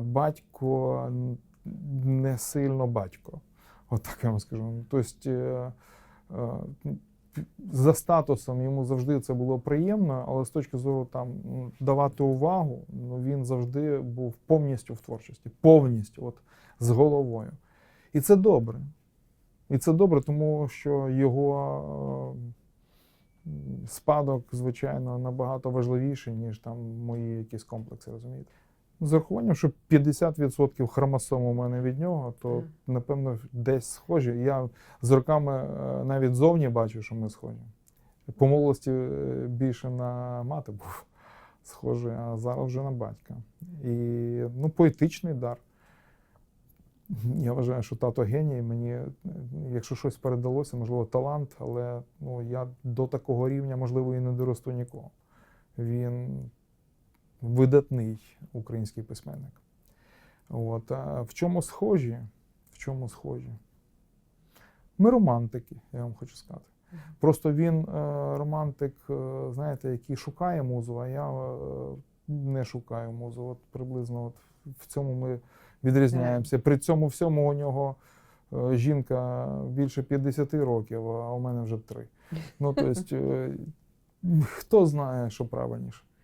батько не сильно батько. От так я вам скажу. Тобто, е, е, за статусом йому завжди це було приємно, але з точки зору там давати увагу, ну він завжди був повністю в творчості, повністю, от з головою. І це добре. І це добре, тому що його е, спадок, звичайно, набагато важливіший, ніж там мої якісь комплекси, розумієте? З урахуванням, що 50% хромосом у мене від нього, то напевно десь схожі. Я з роками е, навіть зовні бачу, що ми схожі. По молодості е, більше на мати був схожий, а зараз вже на батька. І ну, поетичний дар. Я вважаю, що тато геній. Мені, е, якщо щось передалося, можливо, талант, але ну, я до такого рівня, можливо, і не доросту нікого. Він видатний український письменник. От. А в чому схожі? В чому схожі? Ми романтики, я вам хочу сказати. Просто він е, романтик, е, знаєте, який шукає музу, а я е, не шукаю музу. От приблизно от в цьому ми відрізняємося. При цьому всьому у нього е, жінка більше 50 років, а у мене вже 3. Ну, тобто, е, хто знає, що правильніше.